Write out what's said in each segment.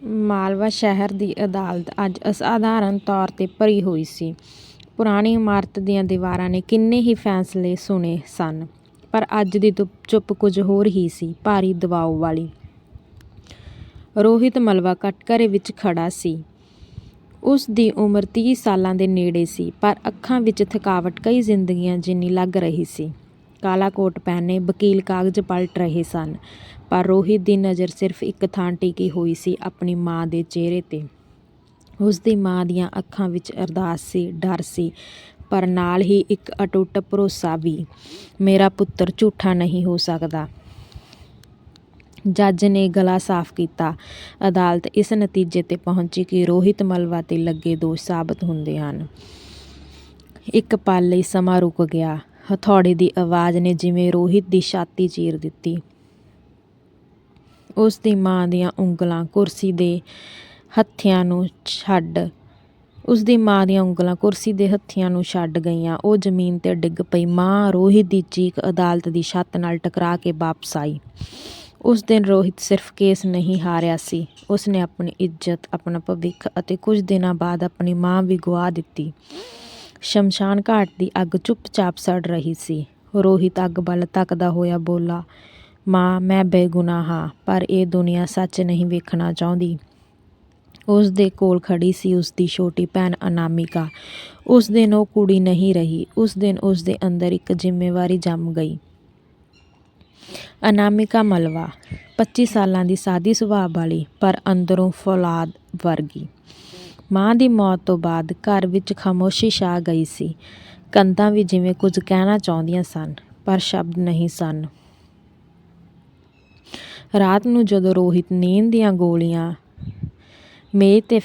ਮਾਲਵਾ ਸ਼ਹਿਰ ਦੀ ਅਦਾਲਤ ਅੱਜ ਅਸਾਧਾਰਨ ਤੌਰ 'ਤੇ ਭਰੀ ਹੋਈ ਸੀ। ਪੁਰਾਣੀ ਇਮਾਰਤ ਦੀਆਂ ਦੀਵਾਰਾਂ ਨੇ ਕਿੰਨੇ ਹੀ ਫੈਸਲੇ ਸੁਣੇ ਸਨ, ਪਰ ਅੱਜ ਦੀ ਚੁੱਪ ਕੁਝ ਹੋਰ ਹੀ ਸੀ, ਭਾਰੀ ਦਬਾਅ ਵਾਲੀ। ਰੋਹਿਤ ਮਲਵਾ ਕਟਘਰੇ ਵਿੱਚ ਖੜ੍ਹਾ ਸੀ। ਉਸ ਦੀ ਉਮਰ ਤੀਹ ਸਾਲਾਂ ਦੇ ਨੇੜੇ ਸੀ, ਪਰ ਅੱਖਾਂ ਵਿੱਚ ਥਕਾਵਟ ਕਈ ਜ਼ਿੰਦਗੀਆਂ ਜਿੰਨੀ ਲੱਗ ਰਹੀ ਸੀ। ਕਾਲਾ ਕੋਟ ਪਹਿਨੇ ਵਕੀਲ ਕਾਗਜ਼ ਪਲਟ ਰਹੇ ਸਨ, ਪਰ ਰੋਹਿਤ ਦੀ ਨਜ਼ਰ ਸਿਰਫ਼ ਇੱਕ ਥਾਂ ਟਿਕੀ ਹੋਈ ਸੀ, ਆਪਣੀ ਮਾਂ ਦੇ ਚਿਹਰੇ 'ਤੇ। ਉਸ ਦੀ ਮਾਂ ਦੀਆਂ ਅੱਖਾਂ ਵਿੱਚ ਅਰਦਾਸ ਸੀ, ਡਰ ਸੀ, ਪਰ ਨਾਲ ਹੀ ਇੱਕ ਅਟੁੱਟ ਭਰੋਸਾ ਵੀ, ਮੇਰਾ ਪੁੱਤਰ ਝੂਠਾ ਨਹੀਂ ਹੋ ਸਕਦਾ। ਜੱਜ ਨੇ ਗਲਾ ਸਾਫ਼ ਕੀਤਾ। ਅਦਾਲਤ ਇਸ ਨਤੀਜੇ 'ਤੇ ਪਹੁੰਚੀ ਕਿ ਰੋਹਿਤ ਮਲਵਾ 'ਤੇ ਲੱਗੇ ਦੋਸ਼ ਸਾਬਤ ਹੁੰਦੇ ਹਨ। ਇੱਕ ਪਲ ਲਈ ਸਮਾਂ ਰੁਕ ਗਿਆ। ਹਥੌੜੇ ਦੀ ਆਵਾਜ਼ ਨੇ ਜਿਵੇਂ ਰੋਹਿਤ ਦੀ ਛਾਤੀ ਚੀਰ ਦਿੱਤੀ। ਉਸ ਦੀ ਮਾਂ ਦੀਆਂ ਉਂਗਲਾਂ ਕੁਰਸੀ ਦੇ ਹੱਥਿਆਂ ਨੂੰ ਛੱਡ ਉਸ ਦੀ ਮਾਂ ਦੀਆਂ ਉਂਗਲਾਂ ਕੁਰਸੀ ਦੇ ਹੱਥਿਆਂ ਨੂੰ ਛੱਡ ਗਈਆਂ। ਉਹ ਜ਼ਮੀਨ 'ਤੇ ਡਿੱਗ ਪਈ। ਮਾਂ! ਰੋਹਿਤ ਦੀ ਚੀਕ ਅਦਾਲਤ ਦੀ ਛੱਤ ਨਾਲ ਟਕਰਾ ਕੇ ਵਾਪਸ ਆਈ। ਉਸ ਦਿਨ ਰੋਹਿਤ ਸਿਰਫ਼ ਕੇਸ ਨਹੀਂ ਹਾਰਿਆ ਸੀ, ਉਸਨੇ ਆਪਣੀ ਇੱਜ਼ਤ, ਆਪਣਾ ਭਵਿੱਖ ਅਤੇ ਕੁਝ ਦਿਨਾਂ ਬਾਅਦ ਆਪਣੀ ਮਾਂ ਵੀ ਗੁਆ ਦਿੱਤੀ। ਸ਼ਮਸ਼ਾਨ ਘਾਟ ਦੀ ਅੱਗ ਚੁੱਪਚਾਪ ਸੜ ਰਹੀ ਸੀ। ਰੋਹਿਤ ਅੱਗ ਵੱਲ ਤੱਕਦਾ ਹੋਇਆ ਬੋਲਾ, ਮਾਂ, ਮੈਂ ਬੇਗੁਨਾਹ ਹਾਂ, ਪਰ ਇਹ ਦੁਨੀਆ ਸੱਚ ਨਹੀਂ ਵੇਖਣਾ ਚਾਹੁੰਦੀ। ਉਸ ਦੇ ਕੋਲ ਖੜੀ ਸੀ ਉਸ ਦੀ ਛੋਟੀ ਭੈਣ ਅਨਾਮਿਕਾ। ਉਸ ਦਿਨ ਉਹ ਕੁੜੀ ਨਹੀਂ ਰਹੀ। ਉਸ ਦਿਨ ਉਸ ਦੇ ਅੰਦਰ ਇੱਕ ਜ਼ਿੰਮੇਵਾਰੀ ਜੰਮ ਗਈ। ਅਨਾਮਿਕਾ ਮਲਵਾ, ਪੱਚੀ ਸਾਲਾਂ ਦੀ ਸਾਦੀ ਸੁਭਾਅ ਵਾਲੀ, ਪਰ ਅੰਦਰੋਂ ਫ਼ੌਲਾਦ ਵਰਗੀ। ਮਾਂ ਦੀ ਮੌਤ ਤੋਂ ਬਾਅਦ ਘਰ ਵਿੱਚ ਖਾਮੋਸ਼ੀ ਛਾ ਗਈ ਸੀ। ਕੰਧਾਂ ਵੀ ਜਿਵੇਂ ਕੁਝ ਕਹਿਣਾ ਚਾਹੁੰਦੀਆਂ ਸਨ, ਪਰ ਸ਼ਬਦ ਨਹੀਂ ਸਨ। ਰਾਤ ਨੂੰ ਜਦੋਂ ਰੋਹਿਤ ਨੀਂਦ ਦੀਆਂ ਗੋਲੀਆਂ ਮੇਜ਼ 'ਤੇ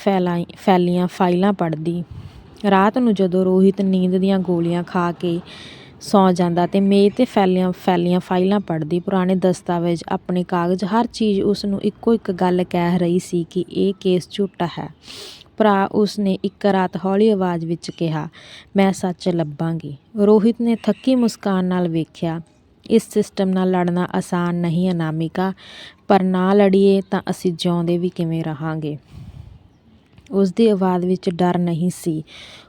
ਫੈਲੀਆਂ ਫਾਈਲਾਂ ਪੜ੍ਹਦੀ ਰਾਤ ਨੂੰ ਜਦੋਂ ਰੋਹਿਤ ਨੀਂਦ ਦੀਆਂ ਗੋਲੀਆਂ ਖਾ ਕੇ ਸੌਂ ਜਾਂਦਾ ਤੇ ਮੇਜ਼ 'ਤੇ ਫੈਲੀਆਂ ਫੈਲੀਆਂ ਫਾਈਲਾਂ ਪੜ੍ਹਦੀ, ਪੁਰਾਣੇ ਦਸਤਾਵੇਜ਼, ਆਪਣੇ ਕਾਗਜ਼, ਹਰ ਚੀਜ਼ ਉਸ ਨੂੰ ਇੱਕੋ ਇੱਕ ਗੱਲ ਕਹਿ ਰਹੀ ਸੀ ਕਿ ਇਹ ਕੇਸ ਝੂਠਾ ਹੈ। ਭਰਾ, ਉਸ ਨੇ ਇੱਕ ਰਾਤ ਹੌਲੀ ਆਵਾਜ਼ ਵਿੱਚ ਕਿਹਾ, ਮੈਂ ਸੱਚ ਲੱਭਾਂਗੀ। ਰੋਹਿਤ ਨੇ ਥੱਕੀ ਮੁਸਕਾਨ ਨਾਲ ਵੇਖਿਆ, ਇਸ ਸਿਸਟਮ ਨਾਲ ਲੜਨਾ ਆਸਾਨ ਨਹੀਂ ਅਨਾਮਿਕਾ, ਪਰ ਨਾ ਲੜੀਏ ਤਾਂ ਅਸੀਂ ਜਿਉਂਦੇ ਵੀ ਕਿਵੇਂ ਰਹਾਂਗੇ। ਉਸ ਦੀ ਆਵਾਜ਼ ਵਿੱਚ ਡਰ ਨਹੀਂ ਸੀ।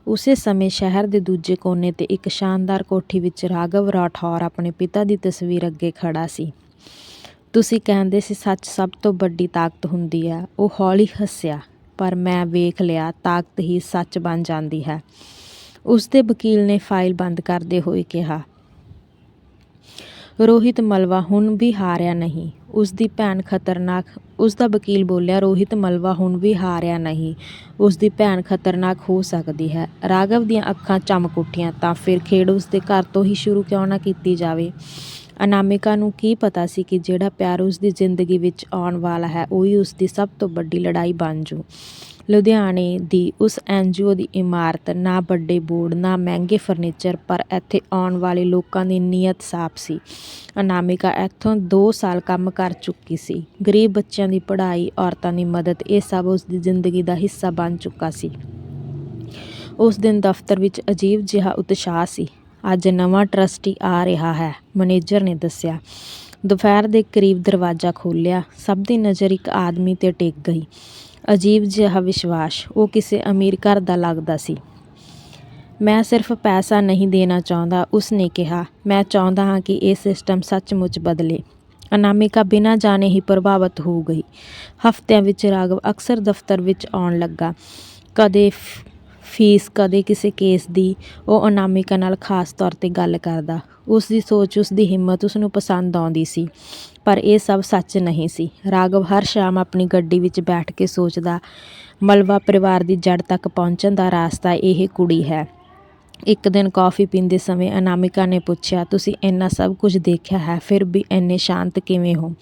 ਉਸੇ ਸਮੇਂ ਸ਼ਹਿਰ ਦੇ ਦੂਜੇ ਕੋਨੇ 'ਤੇ ਇੱਕ ਸ਼ਾਨਦਾਰ ਕੋਠੀ ਵਿੱਚ ਰਾਘਵ ਰਾਠੌਰ ਆਪਣੇ ਪਿਤਾ ਦੀ ਤਸਵੀਰ ਅੱਗੇ ਖੜ੍ਹਾ ਸੀ। ਤੁਸੀਂ ਕਹਿੰਦੇ ਸੀ ਸੱਚ ਸਭ ਤੋਂ ਵੱਡੀ ਤਾਕਤ ਹੁੰਦੀ ਹੈ, ਉਹ ਹੌਲੀ ਹੱਸਿਆ, ਪਰ ਮੈਂ ਵੇਖ ਲਿਆ, ਤਾਕਤ ਹੀ ਸੱਚ ਬਣ ਜਾਂਦੀ ਹੈ। ਉਸ ਦੇ ਵਕੀਲ ਨੇ ਫਾਈਲ ਬੰਦ ਕਰਦੇ ਹੋਏ ਕਿਹਾ। ਰੋਹਿਤ ਮਲਵਾ ਹੁਣ ਵੀ ਹਾਰਿਆ ਨਹੀਂ। ਉਸ ਦੀ ਭੈਣ ਖ਼ਤਰਨਾਕ ਉਸ ਦਾ ਵਕੀਲ ਬੋਲਿਆ, ਰੋਹਿਤ ਮਲਵਾ ਹੁਣ ਵੀ ਹਾਰਿਆ ਨਹੀਂ। ਉਸ ਦੀ ਭੈਣ ਖ਼ਤਰਨਾਕ ਹੋ ਸਕਦੀ ਹੈ। ਰਾਘਵ ਦੀਆਂ ਅੱਖਾਂ ਚਮਕ ਉੱਠੀਆਂ, ਤਾਂ ਫਿਰ ਖੇਡ ਉਸ ਦੇ ਘਰ ਤੋਂ ਹੀ ਸ਼ੁਰੂ ਕਿਉਂ ਨਾ ਕੀਤੀ ਜਾਵੇ। ਅਨਾਮਿਕਾ ਨੂੰ ਕੀ ਪਤਾ ਸੀ ਕਿ ਜਿਹੜਾ ਪਿਆਰ ਉਸ ਦੀ ਜ਼ਿੰਦਗੀ ਵਿੱਚ ਆਉਣ ਵਾਲਾ ਹੈ, ਉਹੀ ਉਸ ਦੀ ਸਭ ਤੋਂ ਵੱਡੀ ਲੜਾਈ ਬਣ ਜੂ। ਲੁਧਿਆਣੇ ਦੀ ਉਸ ਐਨਜੀਓ ਦੀ ਇਮਾਰਤ, ਨਾ ਵੱਡੇ ਬੋਰਡ, ਨਾ ਮਹਿੰਗੇ ਫਰਨੀਚਰ, ਪਰ ਇੱਥੇ ਆਉਣ ਵਾਲੇ ਲੋਕਾਂ ਦੀ ਨੀਅਤ ਸਾਫ਼ ਸੀ। ਅਨਾਮਿਕਾ ਇੱਥੋਂ ਦੋ ਸਾਲ ਕੰਮ ਕਰ ਚੁੱਕੀ ਸੀ। ਗਰੀਬ ਬੱਚਿਆਂ ਦੀ ਪੜ੍ਹਾਈ, ਔਰਤਾਂ ਦੀ ਮਦਦ, ਇਹ ਸਭ ਉਸ ਦੀ ਜ਼ਿੰਦਗੀ ਦਾ ਹਿੱਸਾ ਬਣ ਚੁੱਕਾ ਸੀ। ਉਸ ਦਿਨ ਦਫ਼ਤਰ ਵਿੱਚ ਅਜੀਬ ਜਿਹਾ ਉਤਸ਼ਾਹ ਸੀ। ਅੱਜ ਨਵਾਂ ਟਰੱਸਟੀ ਆ ਰਿਹਾ ਹੈ, ਮੈਨੇਜਰ ਨੇ ਦੱਸਿਆ। ਦੁਪਹਿਰ ਦੇ ਕਰੀਬ ਦਰਵਾਜ਼ਾ ਖੋਲ੍ਹਿਆ। ਸਭ ਦੀ ਨਜ਼ਰ ਇੱਕ ਆਦਮੀ 'ਤੇ ਟਿਕ ਗਈ। ਅਜੀਬ ਜਿਹਾ ਵਿਸ਼ਵਾਸ। ਉਹ ਕਿਸੇ ਅਮੀਰ ਘਰ ਦਾ ਲੱਗਦਾ ਸੀ। ਮੈਂ ਸਿਰਫ਼ ਪੈਸਾ ਨਹੀਂ ਦੇਣਾ ਚਾਹੁੰਦਾ, ਉਸ ਨੇ ਕਿਹਾ, ਮੈਂ ਚਾਹੁੰਦਾ ਹਾਂ ਕਿ ਇਹ ਸਿਸਟਮ ਸੱਚਮੁੱਚ ਬਦਲੇ। ਅਨਾਮਿਕਾ ਬਿਨਾਂ ਜਾਣੇ ਹੀ ਪ੍ਰਭਾਵਿਤ ਹੋ ਗਈ। ਹਫ਼ਤਿਆਂ ਵਿੱਚ ਰਾਘਵ ਅਕਸਰ ਦਫ਼ਤਰ ਵਿੱਚ ਆਉਣ ਲੱਗਾ। ਕਦੇ ਫੀਸ, ਕਦੇ ਕਿਸੇ ਕੇਸ ਦੀ। ਉਹ ਅਨਾਮਿਕਾ ਨਾਲ ਖ਼ਾਸ ਤੌਰ 'ਤੇ ਗੱਲ ਕਰਦਾ। ਉਸ ਦੀ ਸੋਚ, ਉਸ ਦੀ ਹਿੰਮਤ ਉਸ ਨੂੰ ਪਸੰਦ ਆਉਂਦੀ ਸੀ। ਪਰ ਇਹ ਸਭ ਸੱਚ ਨਹੀਂ ਸੀ। ਰਾਘਵ ਹਰ ਸ਼ਾਮ ਆਪਣੀ ਗੱਡੀ ਵਿੱਚ ਬੈਠ ਕੇ ਸੋਚਦਾ, ਮਲਵਾ ਪਰਿਵਾਰ ਦੀ ਜੜ ਤੱਕ ਪਹੁੰਚਣ ਦਾ ਰਾਸਤਾ ਇਹ ਕੁੜੀ ਹੈ। ਇੱਕ ਦਿਨ ਕੌਫ਼ੀ ਪੀਂਦੇ ਸਮੇਂ ਅਨਾਮਿਕਾ ਨੇ ਪੁੱਛਿਆ, ਤੁਸੀਂ ਇੰਨਾ ਸਭ ਕੁਝ ਦੇਖਿਆ ਹੈ, ਫਿਰ ਵੀ ਇੰਨੇ ਸ਼ਾਂਤ ਕਿਵੇਂ ਹੋ?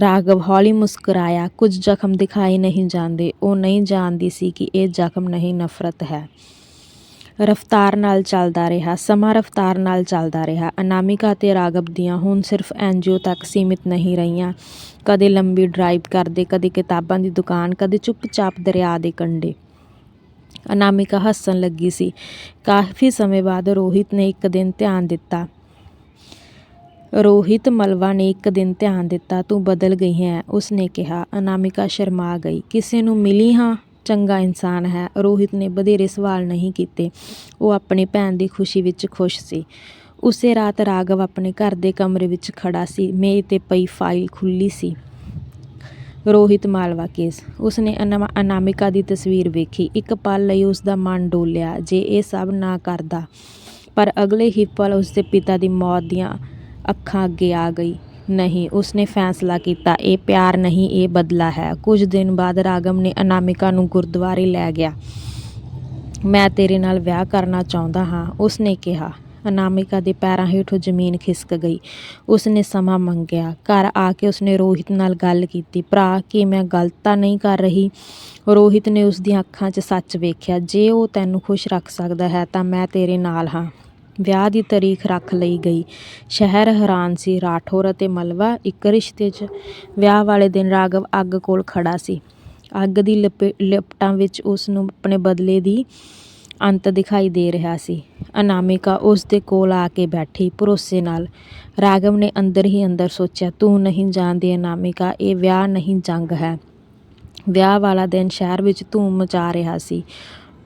ਰਾਘਵ ਹੌਲੀ ਮੁਸਕਰਾਇਆ, ਕੁਝ ਜ਼ਖ਼ਮ ਦਿਖਾਈ ਨਹੀਂ ਜਾਂਦੇ। ਉਹ ਨਹੀਂ ਜਾਣਦੀ ਸੀ ਕਿ ਇਹ ਜ਼ਖ਼ਮ ਨਹੀਂ, ਨਫ਼ਰਤ ਹੈ। ਰਫ਼ਤਾਰ ਨਾਲ ਚੱਲਦਾ ਰਿਹਾ, ਸਮਾਂ ਰਫ਼ਤਾਰ ਨਾਲ ਚੱਲਦਾ ਰਿਹਾ। ਅਨਾਮਿਕਾ ਅਤੇ ਰਾਘਵ ਦੀਆਂ ਹੁਣ ਸਿਰਫ਼ ਐਨਜੀਓ ਤੱਕ ਸੀਮਿਤ ਨਹੀਂ ਰਹੀਆਂ। ਕਦੇ ਲੰਬੀ ਡਰਾਈਵ ਕਰਦੇ, ਕਦੇ ਕਿਤਾਬਾਂ ਦੀ ਦੁਕਾਨ, ਕਦੇ ਚੁੱਪਚਾਪ ਦਰਿਆ ਦੇ ਕੰਢੇ। ਅਨਾਮਿਕਾ ਹੱਸਣ ਲੱਗੀ ਸੀ। ਕਾਫ਼ੀ ਸਮੇਂ ਬਾਅਦ ਰੋਹਿਤ ਨੇ ਇੱਕ ਦਿਨ ਧਿਆਨ ਦਿੱਤਾ। ਰੋਹਿਤ ਮਲਵਾ ਨੇ ਇੱਕ ਦਿਨ ਧਿਆਨ ਦਿੱਤਾ, ਤੂੰ ਬਦਲ ਗਈ ਹੈ। ਉਸਨੇ ਕਿਹਾ। ਅਨਾਮਿਕਾ ਸ਼ਰਮਾ ਗਈ। ਕਿਸੇ ਨੂੰ ਮਿਲੀ ਹਾਂ? ਚੰਗਾ ਇਨਸਾਨ ਹੈ। ਰੋਹਿਤ ਨੇ ਵਧੇਰੇ ਸਵਾਲ ਨਹੀਂ ਕੀਤੇ। ਉਹ ਆਪਣੀ ਭੈਣ ਦੀ ਖੁਸ਼ੀ ਵਿੱਚ ਖੁਸ਼ ਸੀ। ਉਸੇ ਰਾਤ ਰਾਘਵ ਆਪਣੇ ਘਰ ਦੇ ਕਮਰੇ ਵਿੱਚ ਖੜਾ ਸੀ। ਮੇਜ਼ ਤੇ ਪਈ ਫਾਈਲ ਖੁੱਲੀ ਸੀ। ਰੋਹਿਤ ਮਾਲਵਾ ਕੇਸ। ਉਸਨੇ ਅਨਾਮਾ, ਅਨਾਮਿਕਾ ਦੀ ਤਸਵੀਰ ਵੇਖੀ। ਇੱਕ ਪਲ ਲਈ ਉਸ ਦਾ ਮਨ ਡੋਲਿਆ। ਜੇ ਇਹ ਸਭ ਨਾ ਕਰਦਾ, ਪਰ ਅਗਲੇ ਹੀ ਪਲ ਉਸਦੇ ਪਿਤਾ ਦੀ ਮੌਤ ਦੀਆਂ ਅੱਖਾਂ ਅੱਗੇ ਆ ਗਈ। ਨਹੀਂ, ਉਸਨੇ ਫੈਸਲਾ ਕੀਤਾ, ਇਹ ਪਿਆਰ ਨਹੀਂ, ਇਹ ਬਦਲਾ ਹੈ। ਕੁਝ ਦਿਨ ਬਾਅਦ ਰਾਗਮ ਨੇ ਅਨਾਮਿਕਾ ਨੂੰ ਗੁਰਦੁਆਰੇ ਲੈ ਗਿਆ। ਮੈਂ ਤੇਰੇ ਨਾਲ ਵਿਆਹ ਕਰਨਾ ਚਾਹੁੰਦਾ ਹਾਂ, ਉਸਨੇ ਕਿਹਾ। ਅਨਾਮਿਕਾ ਦੇ ਪੈਰਾਂ ਹੇਠੋਂ ਜ਼ਮੀਨ ਖਿਸਕ ਗਈ। ਉਸਨੇ ਸਮਾਂ ਮੰਗਿਆ। ਘਰ ਆ ਕੇ ਉਸਨੇ ਰੋਹਿਤ ਨਾਲ ਗੱਲ ਕੀਤੀ। ਭਰਾ, ਕੀ ਮੈਂ ਗਲਤ ਤਾਂ ਨਹੀਂ ਕਰ ਰਹੀ? ਰੋਹਿਤ ਨੇ ਉਸ ਦੀਆਂ ਅੱਖਾਂ 'ਚ ਸੱਚ ਵੇਖਿਆ। ਜੇ ਉਹ ਤੈਨੂੰ ਖੁਸ਼ ਰੱਖ ਸਕਦਾ ਹੈ, ਤਾਂ ਮੈਂ ਤੇਰੇ ਨਾਲ ਹਾਂ। ਵਿਆਹ ਦੀ ਤਾਰੀਖ ਰੱਖ ਲਈ ਗਈ। ਸ਼ਹਿਰ ਹੈਰਾਨ ਸੀ। ਰਾਠੌਰ ਅਤੇ ਮਲਵਾ ਇੱਕ ਰਿਸ਼ਤੇ 'ਚ ਵਿਆਹ ਵਾਲੇ ਦਿਨ ਰਾਘਵ ਅੱਗ ਕੋਲ ਖੜਾ ਸੀ। ਅੱਗ ਦੀ ਲਪੇ, ਲਪਟਾਂ ਵਿੱਚ ਉਸ ਨੂੰ ਆਪਣੇ ਬਦਲੇ ਦੀ ਅੰਤ ਦਿਖਾਈ ਦੇ ਰਿਹਾ ਸੀ। ਅਨਾਮਿਕਾ ਉਸ ਦੇ ਕੋਲ ਆ ਕੇ ਬੈਠੀ, ਭਰੋਸੇ ਨਾਲ। ਰਾਘਵ ਨੇ ਅੰਦਰ ਹੀ ਅੰਦਰ ਸੋਚਿਆ, ਤੂੰ ਨਹੀਂ ਜਾਣਦੀ ਅਨਾਮਿਕਾ, ਇਹ ਵਿਆਹ ਨਹੀਂ ਜੰਗ ਹੈ। ਵਿਆਹ ਵਾਲਾ ਦਿਨ ਸ਼ਹਿਰ ਵਿੱਚ ਧੂਮ ਮਚਾ ਰਿਹਾ ਸੀ।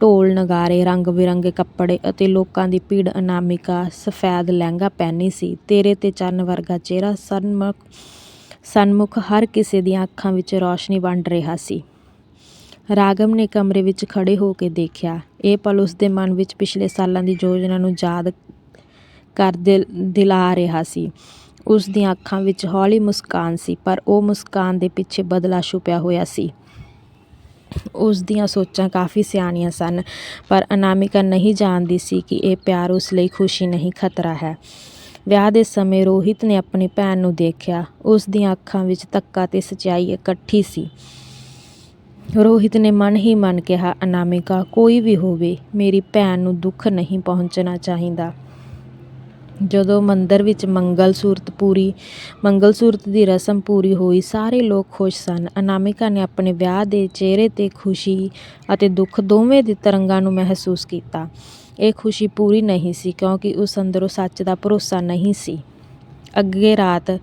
ਢੋਲ ਨਗਾਰੇ, ਰੰਗ ਬਿਰੰਗੇ ਕੱਪੜੇ ਅਤੇ ਲੋਕਾਂ ਦੀ ਭੀੜ ਅਨਾਮਿਕਾ ਸਫੈਦ ਲਹਿੰਗਾ ਪਹਿਨੀ ਸੀ। ਤੇਰੇ ਤੇ ਚੰਨ ਵਰਗਾ ਚਿਹਰਾ ਸਨਮੁਖ ਸਨਮੁਖ ਹਰ ਕਿਸੇ ਦੀਆਂ ਅੱਖਾਂ ਵਿੱਚ ਰੌਸ਼ਨੀ ਵੰਡ ਰਿਹਾ ਸੀ। ਰਾਗਮ ਨੇ ਕਮਰੇ ਵਿੱਚ ਖੜੇ ਹੋ ਕੇ ਦੇਖਿਆ। ਇਹ ਪਲ ਉਸ ਦੇ ਮਨ ਵਿੱਚ ਪਿਛਲੇ ਸਾਲਾਂ ਦੀ ਯੋਜਨਾ ਨੂੰ ਯਾਦ ਕਰ ਦਿਲ, ਦਿਲਾ ਰਿਹਾ ਸੀ। ਉਸ ਦੀਆਂ ਅੱਖਾਂ ਵਿੱਚ ਹੌਲੀ ਮੁਸਕਾਨ ਸੀ, ਪਰ ਉਹ ਮੁਸਕਾਨ ਦੇ ਪਿੱਛੇ ਬਦਲਾ ਛੁਪਿਆ ਹੋਇਆ ਸੀ। ਉਸ ਦੀਆਂ ਸੋਚਾਂ ਕਾਫੀ ਸਿਆਣੀਆਂ ਸਨ, ਪਰ ਅਨਾਮਿਕਾ ਨਹੀਂ ਜਾਣਦੀ ਸੀ ਕਿ ਇਹ ਪਿਆਰ ਉਸ ਲਈ ਖੁਸ਼ੀ ਨਹੀਂ, ਖਤਰਾ ਹੈ। ਵਿਆਹ ਦੇ ਸਮੇਂ ਰੋਹਿਤ ਨੇ ਆਪਣੀ ਭੈਣ ਨੂੰ ਦੇਖਿਆ। ਉਸ ਦੀਆਂ ਅੱਖਾਂ ਵਿੱਚ ਤੱਕਾ ਤੇ ਸਚਾਈ ਇਕੱਠੀ ਸੀ। ਰੋਹਿਤ ਨੇ ਮਨ ਹੀ ਮਨ ਕਿਹਾ, ਅਨਾਮਿਕਾ, ਕੋਈ ਵੀ ਹੋਵੇ, ਮੇਰੀ ਭੈਣ ਨੂੰ ਦੁੱਖ ਨਹੀਂ ਪਹੁੰਚਣਾ ਚਾਹੀਦਾ। ਜਦੋਂ ਮੰਦਰ ਵਿੱਚ ਮੰਗਲ ਸੂਰਤ ਪੂਰੀ ਮੰਗਲ ਸੂਰਤ ਦੀ ਰਸਮ ਪੂਰੀ ਹੋਈ, ਸਾਰੇ ਲੋਕ ਖੁਸ਼ ਸਨ। ਅਨਾਮਿਕਾ ਨੇ ਆਪਣੇ ਵਿਆਹ ਦੇ ਚਿਹਰੇ ਤੇ ਖੁਸ਼ੀ ਅਤੇ ਦੁੱਖ ਦੋਵੇਂ ਦੇ ਤਰੰਗਾਂ ਨੂੰ ਮਹਿਸੂਸ ਕੀਤਾ। ਇਹ ਖੁਸ਼ੀ ਪੂਰੀ ਨਹੀਂ ਸੀ, ਕਿਉਂਕਿ ਉਸ ਅੰਦਰੋਂ ਸੱਚ ਦਾ ਭਰੋਸਾ ਨਹੀਂ ਸੀ। ਅੱਗੇ ਰਾਤ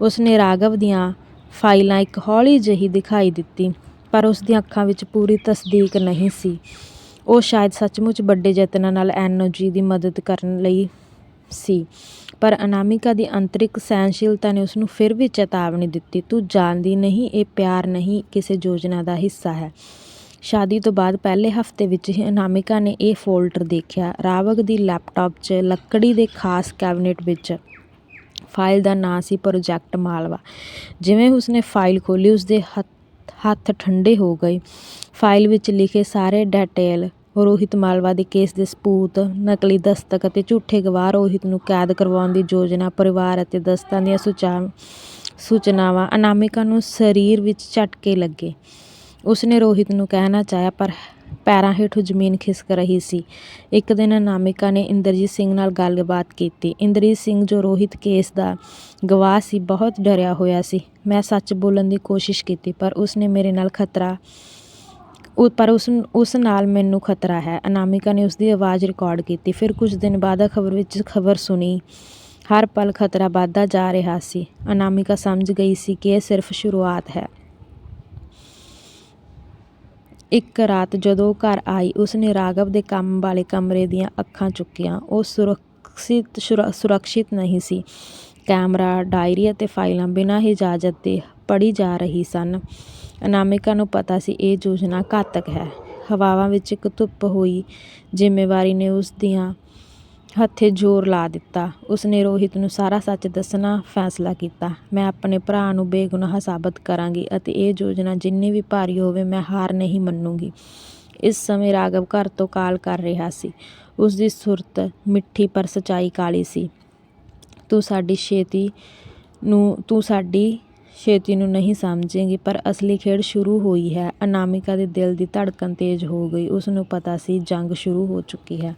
ਉਸਨੇ ਰਾਘਵ ਦੀਆਂ ਫਾਈਲਾਂ ਇੱਕ ਹੌਲੀ ਜਿਹੀ ਦਿਖਾਈ ਦਿੱਤੀ, ਪਰ ਉਸ ਦੀਆਂ ਅੱਖਾਂ ਵਿੱਚ ਪੂਰੀ ਤਸਦੀਕ ਨਹੀਂ ਸੀ। ਉਹ ਸ਼ਾਇਦ ਸੱਚਮੁੱਚ ਵੱਡੇ ਯਤਨਾਂ ਨਾਲ ਐਨਓਜੀ ਦੀ ਮਦਦ ਕਰਨ ਲਈ ਸੀ। ਪਰ ਅਨਾਮਿਕਾ ਦੀ ਅੰਤਰਿਕ ਸਹਿਣਸ਼ੀਲਤਾ ਨੇ ਉਸ ਨੂੰ ਫਿਰ ਵੀ ਚੇਤਾਵਨੀ ਦਿੱਤੀ, ਤੂੰ ਜਾਣਦੀ ਨਹੀਂ, ਇਹ ਪਿਆਰ ਨਹੀਂ, ਕਿਸੇ ਯੋਜਨਾ ਦਾ ਹਿੱਸਾ ਹੈ। ਸ਼ਾਦੀ ਤੋਂ ਬਾਅਦ ਪਹਿਲੇ ਹਫ਼ਤੇ ਵਿੱਚ ਹੀ ਅਨਾਮਿਕਾ ਨੇ ਇਹ ਫੋਲਡਰ ਦੇਖਿਆ, ਰਾਵਕ ਦੀ ਲੈਪਟਾਪ 'ਚ ਲੱਕੜੀ ਦੇ ਖਾਸ ਕੈਬਨਿਟ ਵਿੱਚ। ਫਾਈਲ ਦਾ ਨਾਂ ਸੀ ਪ੍ਰੋਜੈਕਟ ਮਾਲਵਾ। ਜਿਵੇਂ ਉਸਨੇ ਫਾਈਲ ਖੋਲੀ ਉਸਦੇ ਹੱਥ ਹੱਥ ਠੰਡੇ ਹੋ ਗਏ। ਫਾਈਲ ਵਿੱਚ ਲਿਖੇ ਸਾਰੇ ਡਿਟੇਲ ਰੋਹਿਤ ਮਾਲਵਾ ਦੇ ਕੇਸ ਦੇ ਸਬੂਤ ਨਕਲੀ ਦਸਤਕ ਅਤੇ ਝੂਠੇ ਗਵਾਹ ਰੋਹਿਤ ਨੂੰ ਕੈਦ ਕਰਵਾਉਣ ਦੀ ਯੋਜਨਾ, ਪਰਿਵਾਰ ਅਤੇ ਦਸਤਾਂ ਦੀਆਂ ਸੁਚਾ, ਸੂਚਨਾਵਾਂ, ਅਨਾਮਿਕਾ ਨੂੰ ਸਰੀਰ ਵਿੱਚ ਝਟਕੇ ਲੱਗੇ। ਉਸਨੇ ਰੋਹਿਤ ਨੂੰ ਕਹਿਣਾ ਚਾਹਿਆ, ਪਰ ਪੈਰਾਂ ਹੇਠੋਂ ਜ਼ਮੀਨ ਖਿਸਕ ਰਹੀ ਸੀ। ਇੱਕ ਦਿਨ ਅਨਾਮਿਕਾ ਨੇ ਇੰਦਰਜੀਤ ਸਿੰਘ ਨਾਲ ਗੱਲਬਾਤ ਕੀਤੀ। ਇੰਦਰਜੀਤ ਸਿੰਘ, ਜੋ ਰੋਹਿਤ ਕੇਸ ਦਾ ਗਵਾਹ ਸੀ, ਬਹੁਤ ਡਰਿਆ ਹੋਇਆ ਸੀ। ਮੈਂ ਸੱਚ ਬੋਲਣ ਦੀ ਕੋਸ਼ਿਸ਼ ਕੀਤੀ, ਪਰ ਉਸਨੇ ਮੇਰੇ ਨਾਲ ਖਤਰਾ ਉਹ ਪਰ ਉਸ ਉਸ ਨਾਲ ਮੈਨੂੰ ਖਤਰਾ ਹੈ। ਅਨਾਮਿਕਾ ਨੇ ਉਸਦੀ ਆਵਾਜ਼ ਰਿਕਾਰਡ ਕੀਤੀ। ਫਿਰ ਕੁਝ ਦਿਨ ਬਾਅਦ ਖਬਰ ਵਿੱਚ ਖਬਰ ਸੁਣੀ। ਹਰ ਪਲ ਖਤਰਾ ਵੱਧਦਾ ਜਾ ਰਿਹਾ ਸੀ। ਅਨਾਮਿਕਾ ਸਮਝ ਗਈ ਸੀ ਕਿ ਇਹ ਸਿਰਫ ਸ਼ੁਰੂਆਤ ਹੈ। ਇੱਕ ਰਾਤ ਜਦੋਂ ਘਰ ਆਈ, ਉਸਨੇ ਰਾਘਵ ਦੇ ਕੰਮ ਵਾਲੇ ਕਮਰੇ ਦੀਆਂ ਅੱਖਾਂ ਚੁੱਕੀਆਂ। ਉਹ ਸੁਰੱਖਿਅਤ ਸੁਰ- ਸੁਰੱਖਿਅਤ ਨਹੀਂ ਸੀ। ਕੈਮਰਾ, ਡਾਇਰੀ ਅਤੇ ਫਾਈਲਾਂ ਬਿਨਾਂ ਇਜਾਜ਼ਤ ਦੇ ਪੜ੍ਹੀ ਜਾ ਰਹੀ ਸਨ। ਅਨਾਮਿਕਾ ਨੂੰ ਪਤਾ ਸੀ ਇਹ ਯੋਜਨਾ ਘਾਤਕ ਹੈ। ਹਵਾਵਾਂ ਵਿੱਚ ਇੱਕ ਧੁੱਪ ਹੋਈ, ਜ਼ਿੰਮੇਵਾਰੀ ਨੇ ਉਸ ਦੀਆਂ ਹੱਥੇ ਜ਼ੋਰ ਲਾ ਦਿੱਤਾ। ਉਸਨੇ ਰੋਹਿਤ ਨੂੰ ਸਾਰਾ ਸੱਚ ਦੱਸਣਾ ਫੈਸਲਾ ਕੀਤਾ। ਮੈਂ ਆਪਣੇ ਭਰਾ ਨੂੰ ਬੇਗੁਨਾਹ ਸਾਬਤ ਕਰਾਂਗੀ ਅਤੇ ਇਹ ਯੋਜਨਾ ਜਿੰਨੀ ਵੀ ਭਾਰੀ ਹੋਵੇ ਮੈਂ ਹਾਰ ਨਹੀਂ ਮੰਨੂਗੀ। ਇਸ ਸਮੇਂ ਰਾਘਵ ਘਰ ਤੋਂ ਕਾਲ ਕਰ ਰਿਹਾ ਸੀ। ਉਸਦੀ ਸੁਰਤ ਮਿੱਠੀ ਪਰ ਸੱਚਾਈ ਕਾਲੀ ਸੀ। ਤੂੰ ਸਾਡੀ ਛੇਤੀ ਨੂੰ, ਤੂੰ ਸਾਡੀ ਛੇਤੀ ਨੂੰ ਨਹੀਂ ਸਮਝੇਗੀ, ਪਰ ਅਸਲੀ ਖੇਡ ਸ਼ੁਰੂ ਹੋਈ ਹੈ। ਅਨਾਮਿਕਾ ਦੇ ਦਿਲ ਦੀ ਧੜਕਣ ਤੇਜ਼ ਹੋ ਗਈ। ਉਸ ਨੂੰ ਪਤਾ ਸੀ ਜੰਗ ਸ਼ੁਰੂ ਹੋ ਚੁੱਕੀ ਹੈ।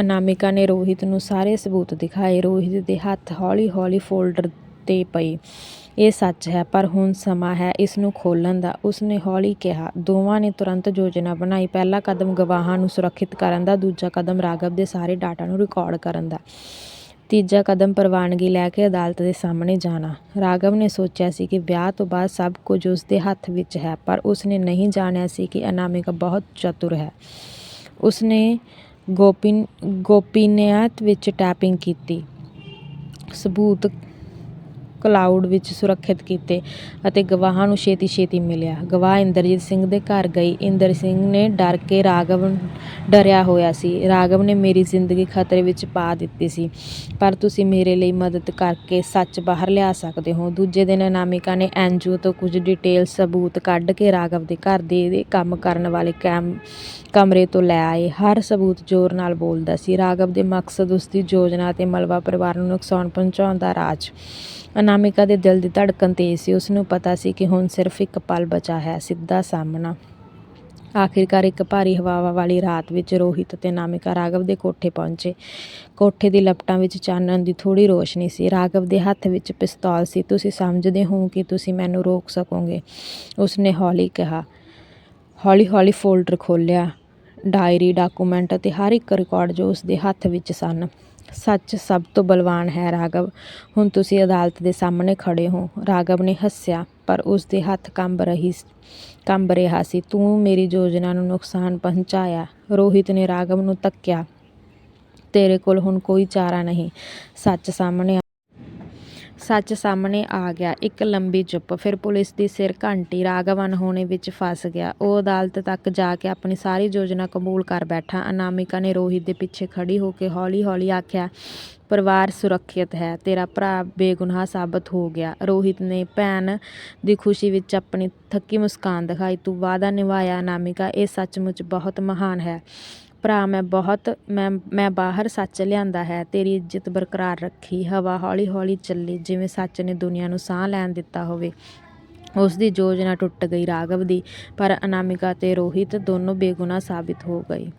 ਅਨਾਮਿਕਾ ਨੇ ਰੋਹਿਤ ਨੂੰ ਸਾਰੇ ਸਬੂਤ ਦਿਖਾਏ। ਰੋਹਿਤ ਦੇ ਹੱਥ ਹੌਲੀ-ਹੌਲੀ ਫੋਲਡਰ ਤੇ ਪਈ। ਇਹ ਸੱਚ ਹੈ, ਪਰ ਹੁਣ ਸਮਾਂ ਹੈ ਇਸ ਨੂੰ ਖੋਲ੍ਹਣ ਦਾ। ਉਸਨੇ ਹੌਲੀ ਕਿਹਾ, ਦੋਵਾਂ ਨੇ ਤੁਰੰਤ ਯੋਜਨਾ ਬਣਾਈ। ਪਹਿਲਾ ਕਦਮ ਗਵਾਹਾਂ ਨੂੰ ਸੁਰੱਖਿਅਤ ਕਰਨ ਦਾ, ਦੂਜਾ ਕਦਮ ਰਾਘਵ ਦੇ ਸਾਰੇ ਡਾਟਾ ਨੂੰ ਰਿਕਾਰਡ ਕਰਨ ਦਾ। ਤੀਜਾ ਕਦਮ ਪ੍ਰਵਾਨਗੀ ਲੈ ਕੇ ਅਦਾਲਤ ਦੇ ਸਾਹਮਣੇ ਜਾਣਾ। ਰਾਘਵ ਨੇ ਸੋਚਿਆ ਸੀ ਕਿ ਵਿਆਹ ਤੋਂ ਬਾਅਦ ਸਭ ਕੁਝ ਉਸ ਦੇ ਹੱਥ ਵਿੱਚ ਹੈ, ਪਰ ਉਸਨੇ ਨਹੀਂ ਜਾਣਿਆ ਸੀ ਕਿ ਅਨਾਮਿਕਾ ਬਹੁਤ ਚਤੁਰ ਹੈ। ਉਸਨੇ ਗੋਪੀ ਗੋਪੀਨਿਆਤ ਵਿੱਚ ਟੈਪਿੰਗ ਕੀਤੀ। ਸਬੂਤ ਕਲਾਊਡ ਵਿੱਚ ਸੁਰੱਖਿਅਤ ਕੀਤੇ ਅਤੇ ਗਵਾਹਾਂ ਨੂੰ ਛੇਤੀ ਛੇਤੀ ਮਿਲਿਆ। ਗਵਾਹ ਇੰਦਰਜੀਤ ਸਿੰਘ ਦੇ ਘਰ ਗਈ। ਇੰਦਰ ਸਿੰਘ ਨੇ ਡਰ ਕੇ ਰਾਘਵ ਡਰਿਆ ਹੋਇਆ ਸੀ। ਰਾਘਵ ਨੇ ਮੇਰੀ ਜ਼ਿੰਦਗੀ ਖਤਰੇ ਵਿੱਚ ਪਾ ਦਿੱਤੀ ਸੀ। ਪਰ ਤੁਸੀਂ ਮੇਰੇ ਲਈ ਮਦਦ ਕਰਕੇ ਸੱਚ ਬਾਹਰ ਲਿਆ ਸਕਦੇ ਹੋ। ਦੂਜੇ ਦਿਨ ਅਨਾਮਿਕਾ ਨੇ ਐਨਜੀਓ ਤੋਂ ਕੁਝ ਡਿਟੇਲ ਸਬੂਤ ਕੱਢ ਕੇ ਰਾਘਵ ਦੇ ਘਰ ਦੇ ਕੰਮ ਕਰਨ ਵਾਲੇ ਕੈਮ, ਕਮਰੇ ਤੋਂ ਲੈ ਆਏ। ਹਰ ਸਬੂਤ ਜ਼ੋਰ ਨਾਲ ਬੋਲਦਾ ਸੀ। ਰਾਘਵ ਦੇ ਮਕਸਦ ਉਸ ਦੀ ਯੋਜਨਾ ਅਤੇ ਮਲਵਾ ਪਰਿਵਾਰ ਨੂੰ ਨੁਕਸਾਨ ਪਹੁੰਚਾਉਣ ਦਾ ਰਾਜ। ਅਨਾਮਿਕਾ ਦੇ ਦਿਲ ਦੀ ਧੜਕਣ ਤੇਜ਼ ਸੀ। ਉਸ ਨੂੰ ਪਤਾ ਸੀ ਕਿ ਹੁਣ ਸਿਰਫ ਇੱਕ ਪਲ ਬਚਾ ਹੈ, ਸਿੱਧਾ ਸਾਹਮਣਾ। ਆਖਿਰਕਾਰ ਇੱਕ ਭਾਰੀ ਹਵਾ ਵਾਲੀ ਰਾਤ ਵਿੱਚ ਰੋਹਿਤ ਅਤੇ ਨਾਮਿਕਾ ਰਾਘਵ ਦੇ ਕੋਠੇ ਪਹੁੰਚੇ। ਕੋਠੇ ਦੀ ਲਪਟਾਂ ਵਿੱਚ ਚਾਨਣ ਦੀ ਥੋੜੀ ਰੋਸ਼ਨੀ ਸੀ। ਰਾਘਵ ਦੇ ਹੱਥ ਵਿੱਚ ਪਿਸਤੌਲ ਸੀ। ਤੁਸੀਂ ਸਮਝਦੇ ਹੋ ਕਿ ਤੁਸੀਂ ਮੈਨੂੰ ਰੋਕ ਸਕੋਗੇ? ਉਸਨੇ ਹੌਲੀ ਕਿਹਾ। ਹੌਲੀ ਹੌਲੀ ਫੋਲਡਰ ਖੋਲ੍ਹਿਆ। ਡਾਇਰੀ, ਡਾਕੂਮੈਂਟ ਅਤੇ ਹਰ ਇੱਕ ਰਿਕਾਰਡ ਜੋ ਉਸਦੇ ਹੱਥ ਵਿੱਚ ਸਨ। ਸੱਚ ਸਭ ਤੋਂ ਬਲਵਾਨ ਹੈ ਰਾਘਵ। ਹੁਣ ਤੁਸੀਂ ਅਦਾਲਤ ਦੇ ਸਾਹਮਣੇ ਖੜੇ ਹੋ। ਰਾਘਵ ਨੇ ਹੱਸਿਆ, ਪਰ ਉਸ ਦੇ ਹੱਥ ਕੰਬ ਰਹੀ ਕੰਬ ਰਿਹਾ ਸੀ। ਤੂੰ ਮੇਰੀ ਯੋਜਨਾ ਨੂੰ ਨੁਕਸਾਨ ਪਹੁੰਚਾਇਆ। ਰੋਹਿਤ ਨੇ ਰਾਘਵ ਨੂੰ ਤੱਕਿਆ, ਤੇਰੇ ਕੋਲ ਹੁਣ ਕੋਈ ਚਾਰਾ ਨਹੀਂ। ਸੱਚ ਸਾਹਮਣੇ ਆ- ਸੱਚ ਸਾਹਮਣੇ ਆ ਗਿਆ। ਇੱਕ ਲੰਬੀ ਚੁੱਪ। ਫਿਰ ਪੁਲਿਸ ਦੀ ਸਿਰ ਘੰਟੀ ਰਾਘਵ ਹੋਣੇ ਵਿੱਚ ਫਸ ਗਿਆ। ਉਹ ਅਦਾਲਤ ਤੱਕ ਜਾ ਕੇ ਆਪਣੀ ਸਾਰੀ ਯੋਜਨਾ ਕਬੂਲ ਕਰ ਬੈਠਾ। ਅਨਾਮਿਕਾ ਨੇ ਰੋਹਿਤ ਦੇ ਪਿੱਛੇ ਖੜੀ ਹੋ ਕੇ ਹੌਲੀ ਹੌਲੀ ਆਖਿਆ, ਪਰਿਵਾਰ ਸੁਰੱਖਿਅਤ ਹੈ। ਤੇਰਾ ਭਰਾ ਬੇਗੁਨਾਹ ਸਾਬਤ ਹੋ ਗਿਆ। ਰੋਹਿਤ ਨੇ ਭੈਣ ਦੀ ਖੁਸ਼ੀ ਵਿੱਚ ਆਪਣੀ ਥੱਕੀ ਮੁਸਕਾਨ ਦਿਖਾਈ। ਤੂੰ ਵਾਅਦਾ ਨਿਭਾਇਆ, ਅਨਾਮਿਕਾ। ਇਹ ਸੱਚਮੁੱਚ ਬਹੁਤ ਮਹਾਨ ਹੈ। ਭਰਾ, ਮੈਂ ਬਹੁਤ, ਮੈਂ ਮੈਂ ਬਾਹਰ ਸੱਚ ਲਿਆਂਦਾ ਹੈ, ਤੇਰੀ ਇੱਜ਼ਤ ਬਰਕਰਾਰ ਰੱਖੀ, ਹਵਾ ਹੌਲੀ ਹੌਲੀ ਚੱਲੀ, ਜਿਵੇਂ ਸੱਚ ਨੇ ਦੁਨੀਆ ਨੂੰ ਸਾਹ ਲੈਣ ਦਿੱਤਾ ਹੋਵੇ। ਉਸ ਦੀ ਯੋਜਨਾ ਟੁੱਟ ਗਈ ਰਾਘਵ ਦੀ, ਪਰ ਅਨਾਮਿਕਾ ਤੇ ਰੋਹਿਤ ਦੋਨੋਂ ਬੇਗੁਨਾਹ ਸਾਬਿਤ ਹੋ ਗਏ।